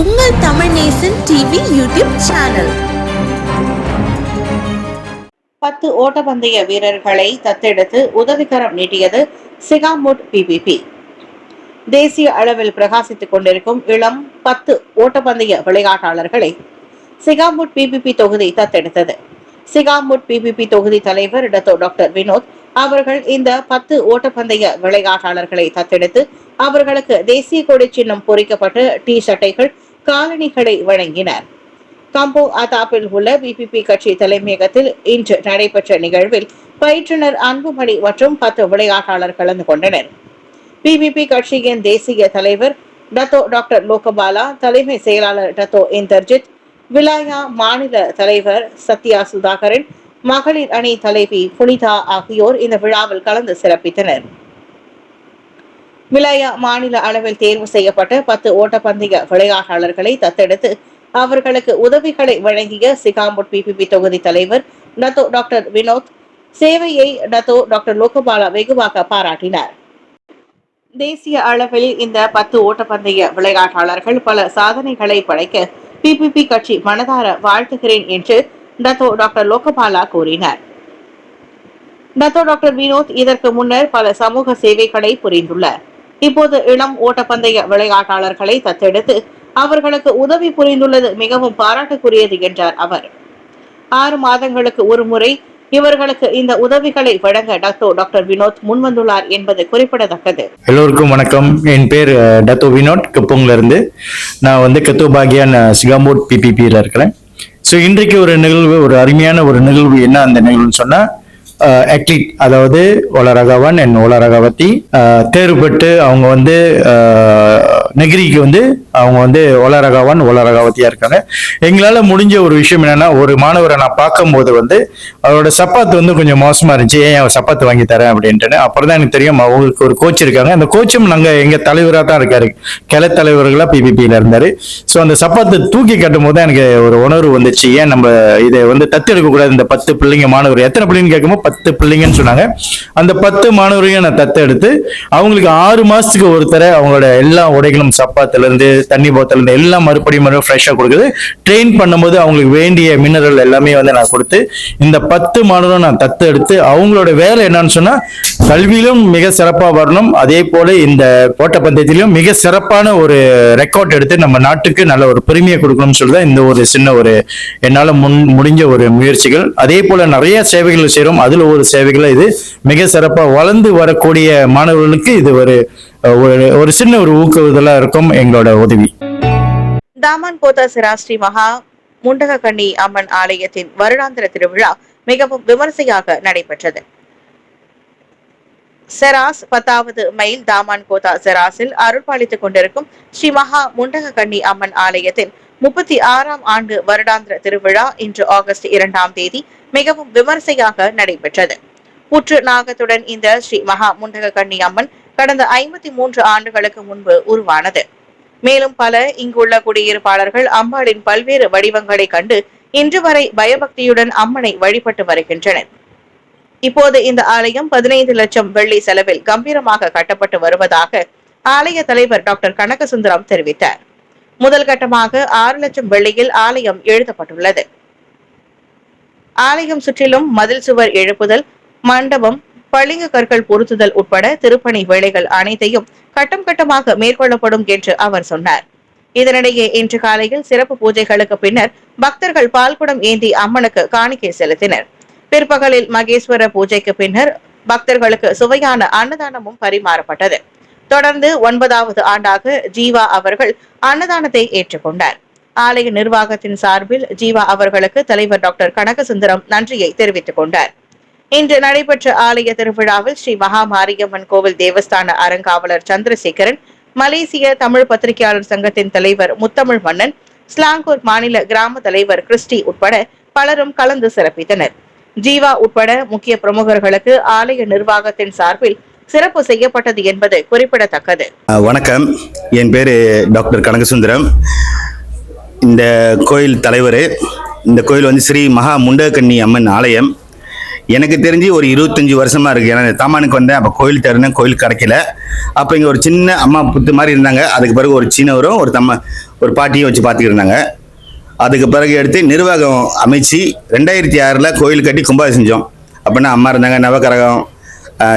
உங்கள் Tamil Nesan TV YouTube channel. பத்து ஓட்டப்பந்தய வீரர்களை தத்தெடுத்து உதவிக்கரம் நீட்டியது சிகாமுட் பிபிபி தேசிய அளவில் பிரகாசித்துக் கொண்டிருக்கும் இளம் பத்து ஓட்டப்பந்தய விளையாட்டாளர்களை சிகாமுட் பிபிபி தொகுதி தத்தெடுத்தது. சிகாமுட் பிபிபி தொகுதி தலைவர் டத்தோ டாக்டர் வினோத் அவர்கள் இந்த பத்து ஓட்டப்பந்தய விளையாட்டாளர்களை தத்தெடுத்து அவர்களுக்கு தேசிய கொடி சின்னம் பொறிக்கப்பட்ட டி சட்டைகள் காலணிகளை வழங்கினர். கம்போ அதாப்பில் உள்ள பிபிபி கட்சி தலைமையகத்தில் இன்று நடைபெற்ற நிகழ்வில் பயிற்றுனர் அன்புமணி மற்றும் பத்து விளையாட்டாளர் கலந்து கொண்டனர். பிபிபி கட்சியின் தேசிய தலைவர் டத்தோ டாக்டர் லோகபாலா தலைமை செயலாளர் டத்தோ இந்தர்ஜித் விலாயா மாநில தலைவர் சத்யா சுதாகரன் மகளிர் அணி தலைவி புனிதா ஆகியோர் இந்த விழாவில் கலந்து சிறப்பித்தனர். விலாயா மாநில அளவில் தேர்வு செய்யப்பட்ட பத்து ஓட்டப்பந்தய விளையாட்டாளர்களை தத்தெடுத்து அவர்களுக்கு உதவிகளை வழங்கிய சிகாம்புட் பிபிபி தொகுதி தலைவர் நத்தோ டாக்டர் வினோத் சேவையை நத்தோ டாக்டர் லோகபாலா வெகுவாக பாராட்டினார். தேசிய அளவில் இந்த பத்து ஓட்டப்பந்தய விளையாட்டாளர்கள் பல சாதனைகளை படைக்க பிபிபி கட்சி மனதார வாழ்த்துகிறேன் என்று நத்தோ டாக்டர் லோகபாலா கூறினார். டத்தோ டாக்டர் வினோத் இதற்கு முன்னர் பல சமூக சேவைகளை புரிந்துள்ளார். இப்போது இளம் ஓட்டப்பந்தய விளையாட்டாளர்களை தத்தெடுத்து அவர்களுக்கு உதவி புரிந்துள்ளது மிகவும் பாராட்டுக்குரியது என்றார் அவர். ஆறு மாதங்களுக்கு ஒரு முறை இவர்களுக்கு இந்த உதவிகளை வழங்க டத்தோ டாக்டர் வினோத் முன்வந்துள்ளார் என்பது குறிப்பிடத்தக்கது. எல்லோருக்கும் வணக்கம். என் பேர் டத்தோ வினோத் கப்பூங்ல இருந்து நான் வந்து கத்தோ பாகியான் பிபிபியில் இருக்கிறேன். ஸோ இன்றைக்கு ஒரு நிகழ்வு ஒரு அருமையான ஒரு நிகழ்வு என்ன அந்த நிகழ்வுன்னு சொன்னால் அக்லிட் அதாவது ஒலரகவன் என் ஒலரகவத்தி அஹ், தேர்வு பெற்று அவங்க வந்து நெகிரிக்கு வந்து அவங்க வந்து ஒலரகாவான் ஒலரகாவத்தியா இருக்காங்க. எங்களால் முடிஞ்ச ஒரு விஷயம் என்னன்னா ஒரு மாணவரை நான் பார்க்கும்போது வந்து அவரோட சப்பாத்து வந்து கொஞ்சம் மோசமா இருந்துச்சு. ஏன் அவன் சப்பாத்து வாங்கி தரேன்? அப்படின்ட்டு அப்புறம் தான் எனக்கு தெரியும் அவங்களுக்கு ஒரு கோச் இருக்காங்க. அந்த கோச்சும் நாங்க எங்க தலைவராக தான் இருக்காரு. கிளை தலைவர்களா பிபிபியில இருந்தாரு. ஸோ அந்த சப்பாத்தை தூக்கி கட்டும் போது தான் எனக்கு ஒரு உணர்வு வந்துச்சு. ஏன் நம்ம இதை வந்து தத்தெடுக்க கூடாது இந்த பத்து பிள்ளைங்க மாணவர் எத்தனை பிள்ளைங்க கேட்கும்போது பத்து பிள்ளைங்கன்னு சொன்னாங்க. அந்த பத்து மாணவரையும் நான் தத்தெடுத்து அவங்களுக்கு ஆறு மாசத்துக்கு ஒருத்தரை அவங்களோட எல்லா உடைகளும் சப்பாத்துல இருந்து தண்ணி போத்தல இருந்து எல்லாம் மறுபடியும் மறுபடியும் ஃப்ரெஷ்ஷாக கொடுக்குது. ட்ரெயின் பண்ணும்போது அவங்களுக்கு வேண்டிய மினரல் எல்லாமே வந்து நான் கொடுத்து இந்த பத்து மாணவரும் நான் தத்து எடுத்து அவங்களோட வேலை என்னன்னு சொன்னா கல்வியிலும் மிக சிறப்பா வரணும். அதே போல இந்த ஓட்டப்பந்தயத்திலும் மிக சிறப்பான ஒரு ரெக்கார்ட் எடுத்து நம்ம நாட்டுக்கு நல்ல ஒரு பெருமையை கொடுக்கணும்னு சொல்லி தான் இந்த ஒரு சின்ன ஒரு என்னால முன் முடிஞ்ச ஒரு முயற்சிகள். அதே போல நிறைய சேவைகள் செய்கிறோம் அதுல ஒரு சேவைகளை இது மிக சிறப்பா வளர்ந்து வரக்கூடிய மாணவர்களுக்கு இது ஒரு ஒரு ஒரு சின்ன ஒரு ஊக்குவிதலா இருக்கும் எங்களோட உதவி. தாமன் போதா சிராஸ்ரீ மகா முண்டகக்கண்ணி அம்மன் ஆலயத்தின் வருடாந்திர திருவிழா மிகவும் விமரிசையாக நடைபெற்றது. செராஸ் பத்தாவது மைல் தாமான் கோதா செராஸில் அருள்பாலித்துக் கொண்டிருக்கும் ஸ்ரீ மகா முண்டகக்கண்ணி அம்மன் ஆலயத்தின் முப்பத்தி ஆறாம் ஆண்டு வருடாந்திர திருவிழா இன்று ஆகஸ்ட் இரண்டாம் தேதி மிகவும் விமரிசையாக நடைபெற்றது. புற்று நாகத்துடன் இந்த ஸ்ரீ மகா முண்டகக்கண்ணி அம்மன் கடந்த ஐம்பத்தி மூன்று ஆண்டுகளுக்கு முன்பு உருவானது. மேலும் பல இங்குள்ள குடியிருப்பாளர்கள் அம்பாளின் பல்வேறு வடிவங்களை கண்டு இன்று வரை பயபக்தியுடன் அம்மனை வழிபட்டு வருகின்றனர். இப்போது இந்த ஆலயம் பதினைந்து லட்சம் வெள்ளி செலவில் கம்பீரமாக கட்டப்பட்டு வருவதாக ஆலய தலைவர் டாக்டர் கனகசுந்தரம் தெரிவித்தார். முதல் கட்டமாக ஆறு லட்சம் வெள்ளியில் ஆலயம் எழுதப்பட்டுள்ளது. ஆலயம் சுற்றிலும் மதில் சுவர் எழுப்புதல் மண்டபம் பளிங்கு கற்கள் பொருத்துதல் உட்பட திருப்பணி வேலைகள் அனைத்தையும் கட்டம் கட்டமாக மேற்கொள்ளப்படும் என்று அவர் சொன்னார். இதனிடையே இன்று காலையில் சிறப்பு பூஜைகளுக்கு பின்னர் பக்தர்கள் பால்குடம் ஏந்தி அம்மனுக்கு காணிக்கை செலுத்தினர். பிற்பகலில் மகேஸ்வர பூஜைக்கு பின்னர் பக்தர்களுக்கு சுவையான அன்னதானமும் பரிமாறப்பட்டது. தொடர்ந்து ஒன்பதாவது ஆண்டாக ஜீவா அவர்கள் அன்னதானத்தை ஏற்றுக்கொண்டார். ஆலய நிர்வாகத்தின் சார்பில் ஜீவா அவர்களுக்கு தலைவர் டாக்டர் கனகசுந்தரம் நன்றியை தெரிவித்துக் கொண்டார். இன்று நடைபெற்ற ஆலய திருவிழாவில் ஸ்ரீ மகா மாரியம்மன் கோவில் தேவஸ்தான அறங்காவலர் சந்திரசேகரன் மலேசிய தமிழ் பத்திரிகையாளர் சங்கத்தின் தலைவர் முத்தமிழ் மன்னன் ஸ்லாங்கூர் மாநில கிராம தலைவர் கிறிஸ்டி உட்பட பலரும் கலந்து சிறப்பித்தனர். ஜீவா உட்பட முக்கிய பிரமுகர்களுக்கு ஆலய நிர்வாகத்தின் சார்பில் சிறப்பு செய்யப்பட்டது என்பது குறிப்பிடத்தக்கது. வணக்கம். என் பேர் டாக்டர் கனகசுந்தரம். இந்த கோயில் தலைவர் இந்த கோயில் வந்து ஸ்ரீ மகா முண்டகன்னி அம்மன் ஆலயம். எனக்கு தெரிஞ்சு ஒரு இருபத்தஞ்சி வருஷமா இருக்கு. ஏன்னா இந்த தாமானுக்கு வந்தேன். அப்போ கோயில் திறந்தேன் கோயில் கிடைக்கல. அப்போ இங்கே ஒரு சின்ன அம்மா புத்து மாதிரி இருந்தாங்க. அதுக்கு பிறகு ஒரு சின்னவரும் ஒரு தம்ம ஒரு பாட்டியும் வச்சு பார்த்துக்கிட்டு இருந்தாங்க. அதுக்கு பிறகு எடுத்து நிர்வாகம் அமைச்சு ரெண்டாயிரத்தி ஆறில் கோயில் கட்டி கும்பாபிஷேகம் செஞ்சோம். அப்படின்னா அம்மா இருந்தாங்க. நவகரகம்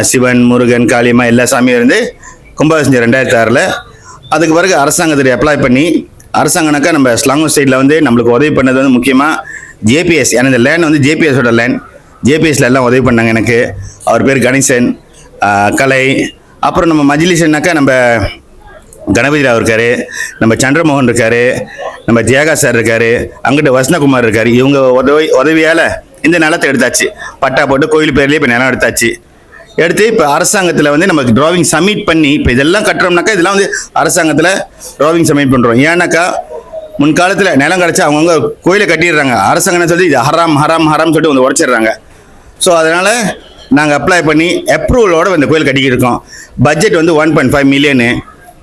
சிவன் முருகன் காளியம்மா எல்லா சாமியும் இருந்து கும்பாபிஷேகம் செஞ்சோம் ரெண்டாயிரத்தி ஆறில். அதுக்கு பிறகு அரசாங்கத்தில் அப்ளை பண்ணி அரசாங்கம்னாக்கா நம்ம ஸ்லாங்கோ சைடில் வந்து நம்மளுக்கு உதவி பண்ணது வந்து முக்கியமாக ஜேபிஎஸ் ஏன்னா இந்த லேண்ட் வந்து ஜேபிஎஸோட லேண்ட் ஜேபிஎஸ்ல எல்லாம் உதவி பண்ணாங்க எனக்கு. அவர் பேர் கணேசன் கலை. அப்புறம் நம்ம மஜிலிஷன்னாக்கா நம்ம கணபதி ராவ் இருக்கார் நம்ம சந்திரமோகன் இருக்கார் நம்ம தியாகா சார் இருக்கார் அங்கிட்ட வசனகுமார் இருக்கார். இவங்க உதவி உதவியால் இந்த நிலத்தை எடுத்தாச்சு. பட்டா போட்டு கோயில் பேர்லேயே இப்போ நிலம் எடுத்தாச்சு. எடுத்து இப்போ அரசாங்கத்தில் வந்து நமக்கு டிராவிங் சப்மிட் பண்ணி இப்போ இதெல்லாம் கட்டுறோம்னாக்கா இதெல்லாம் வந்து அரசாங்கத்தில் டிராவிங் சப்மிட் பண்ணுறோம் ஏன்னாக்கா முன்காலத்தில் நிலம் கிடச்சா அவங்கவுங்க கோயிலை கட்டிடுறாங்க. அரசாங்கம் என்ன சொல்லி இது ஹராம் ஹராம் ஹராம் சொல்லிட்டு வந்து உடச்சிடுறாங்க. ஸோ அதனால் நாங்கள் அப்ளை பண்ணி அப்ரூவலோட இந்த கோயில் கட்டிக்கிட்டு இருக்கோம் பட்ஜெட் வந்து ஒன் பாயிண்ட் ஃபைவ் மில்லியனு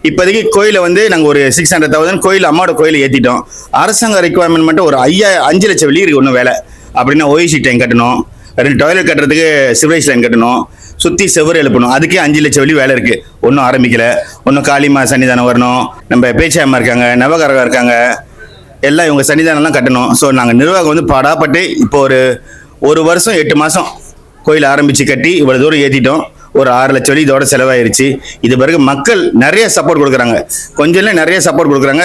இப்போதைக்கு கோயிலை வந்து நாங்கள் ஒரு சிக்ஸ் ஹண்ட்ரட் தௌசண்ட் கோயில் அம்மாவோட கோயிலை ஏற்றிட்டோம் அரசாங்க ரெக்குவயர்மெண்ட் மட்டும் ஒரு ஐயா அஞ்சு லட்சம் வெளியே இருக்குது ஒன்றும் வேலை. அப்படின்னா ஓய்சி டேங்க் கட்டணும். ரெண்டு டாய்லெட் கட்டுறதுக்கு சிவரேஜ் லைன் கட்டணும். சுற்றி செவ்வறு எழுப்பணும். அதுக்கே அஞ்சு லட்சம் வழி வேலை இருக்குது ஒன்றும் ஆரம்பிக்கல. ஒன்றும் காளிமா சன்னிதானம் வரணும். நம்ம பேச்சாயம்மா இருக்காங்க நவகரகம் இருக்காங்க. எல்லாம் இவங்க சன்னிதானம்லாம் கட்டணும். ஸோ நாங்கள் நிர்வாகம் வந்து பாடாப்பட்டு இப்போ ஒரு ஒரு வருஷம் எட்டு மாதம் கோயில் ஆரம்பித்து கட்டி இவ்வளோ தூரம் ஏற்றிட்டோம் ஒரு ஆறு லட்சம் வழி இதோட செலவாயிருச்சு. இது பிறகு மக்கள் நிறைய சப்போர்ட் கொடுக்குறாங்க. கொஞ்சம் நிறைய சப்போர்ட் கொடுக்குறாங்க.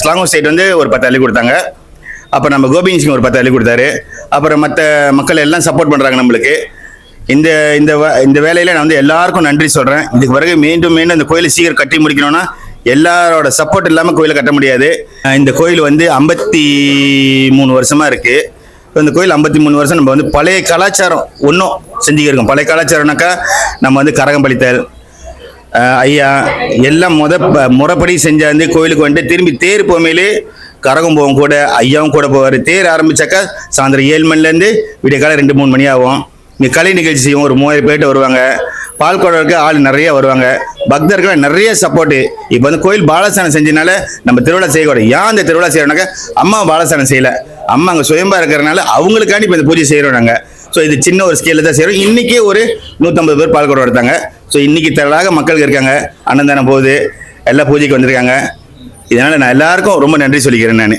ஸ்லாங்கோ ஸ்டேட் வந்து ஒரு பத்து அள்ளி கொடுத்தாங்க. அப்போ நம்ம கோபிந்த் சிங் ஒரு பத்து அள்ளி கொடுத்தாரு. அப்புறம் மற்ற மக்கள் எல்லாம் சப்போர்ட் பண்ணுறாங்க நம்மளுக்கு. இந்த இந்த இந்த வேலையில் நான் வந்து எல்லாருக்கும் நன்றி சொல்கிறேன் இதுக்கு பிறகு மீண்டும் மீண்டும் இந்த கோயிலை சீக்கிரம் கட்டி முடிக்கணும்னா எல்லாரோட சப்போர்ட் இல்லாமல் கோயிலை கட்ட முடியாது. இந்த கோயில் வந்து ஐம்பத்தி மூணு வருஷமாக இருக்குது இப்போ இந்த கோயில் ஐம்பத்தி மூணு வருஷம் நம்ம வந்து பழைய கலாச்சாரம் ஒன்றும் செஞ்சுக்கிட்டு இருக்கோம் பழைய கலாச்சாரம்னாக்கா நம்ம வந்து கரகம் பழித்தல் ஐயா எல்லாம் முத ப- முறைப்படி செஞ்சாந்து கோயிலுக்கு வந்துட்டு திரும்பி தேர் போமையிலே கரகம் போவோம் கூட ஐயாவும் கூட போவார். தேர் ஆரம்பிச்சாக்கா சாயந்தரம் ஏழு மணிலேருந்து விடிய காலை ரெண்டு மூணு மணி ஆகும். இங்கே கலை நிகழ்ச்சியும் ஒரு மூவாயிரம் பேர்ட்டு வருவாங்க. பால்கோடருக்கு ஆள் நிறைய வருவாங்க. பக்தர்கள் நிறைய சப்போர்ட்டு இப்போ வந்து கோயில் பாலஸ்தானம் செஞ்சனால நம்ம திருவிழா செய்யக்கூடாது ஏன் அந்த திருவிழா செய்யறோம்னாக்கா அம்மா பாலஸ்தானம் செய்யலை. அம்மா அங்கே சுயம்பா இருக்கிறனால அவங்களுக்காண்டி இப்போ இந்த பூஜை செய்கிறோம் நாங்கள் ஸோ இது சின்ன ஒரு ஸ்கேலில் தான் செய்கிறோம் இன்றைக்கே ஒரு நூற்றம்பது பேர் பால் குடம் எடுத்தாங்க. ஸோ இன்றைக்கி திரளாக மக்களுக்கு இருக்காங்க. அன்னதானம் போகுது. எல்லா பூஜைக்கு வந்திருக்காங்க. இதனால் நான் எல்லாருக்கும் ரொம்ப நன்றி சொல்லிக்கிறேன் நான்.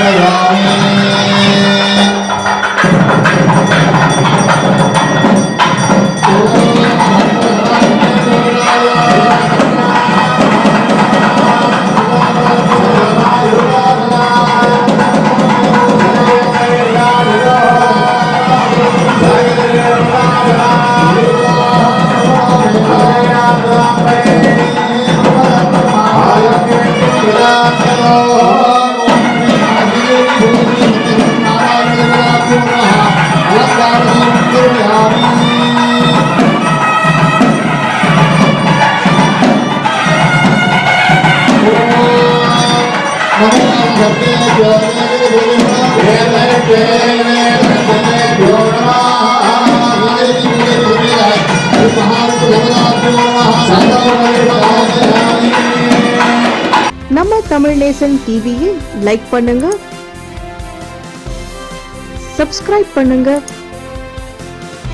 Carol. நம்ம தமிழ் நேசன் டிவியை லைக் பண்ணுங்க சப்ஸ்கிரைப் பண்ணுங்க.